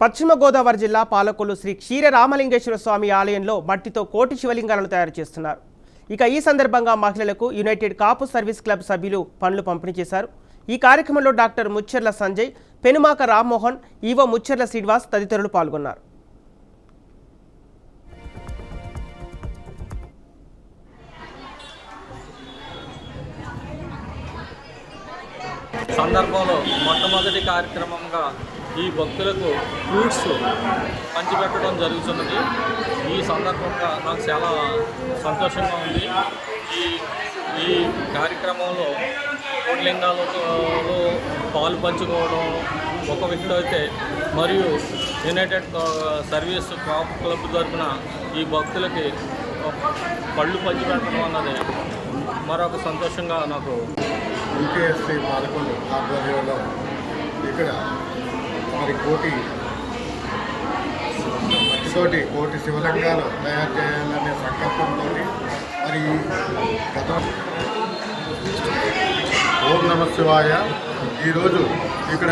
పశ్చిమ గోదావరి జిల్లా పాలకొల్లు శ్రీ క్షీర రామలింగేశ్వర స్వామి ఆలయంలో మట్టితో కోటి శివలింగాలను తయారు చేస్తున్నారు. ఇక ఈ సందర్భంగా మహిళలకు యునైటెడ్ కాపు సర్వీస్ క్లబ్ సభ్యులు పనులు పంపిణీ చేశారు. ఈ కార్యక్రమంలో డాక్టర్ ముచ్చెర్ల సంజయ్ పెనుమాక రామ్మోహన్ ఈవో ముచ్చెర్ల శ్రీనివాస్ తదితరులు పాల్గొన్నారు. సందర్భంలో మొట్టమొదటి కార్యక్రమంగా ఈ భక్తులకు ఫ్రూట్స్ పంచిపెట్టడం జరుగుతున్నది. ఈ సందర్భంగా నాకు చాలా సంతోషంగా ఉంది. ఈ ఈ కార్యక్రమంలో కోట్లింగాలతో పాలు పంచుకోవడం ఒక వ్యక్తి అయితే మరియు యునైటెడ్ సర్వీస్ క్రాప్ క్లబ్ తరఫున ఈ భక్తులకి పళ్ళు పంచిపెట్టడం అన్నది మరొక సంతోషంగా నాకు యూకేఎస్సీ పాలకొండ ఆధ్వర్యంలో ఇక్కడ మరి కోటి మట్టితోటి కోటి శివలింగాలు తయారు చేయాలనే సంకల్పంతో మరి గత ఓం నమ శివాయ. ఈరోజు ఇక్కడ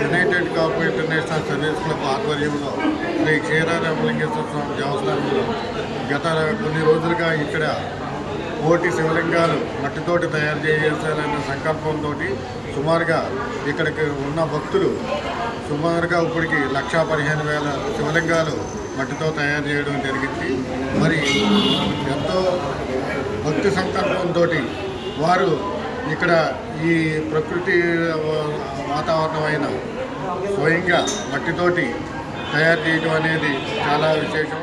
united Kapu international service club ఆధ్వర్యంలో శ్రీ క్షీరారామలింగేశ్వర స్వామి దేవస్థానంలో గత కొన్ని రోజులుగా ఇక్కడ కోటి శివలింగాలు మట్టితోటి తయారు చేసేయాలనే సంకల్పంతో సుమారుగా ఇక్కడికి ఉన్న భక్తులు సుమారుగా ఇప్పటికి లక్షా పదిహేను వేల శివలింగాలు మట్టితో తయారు చేయడం జరిగింది. మరి ఎంతో భక్తి సంకల్పంతో వారు ఇక్కడ ఈ ప్రకృతి వాతావరణమైన స్వయంగా మట్టితోటి తయారు చేయడం అనేది చాలా విశేషం.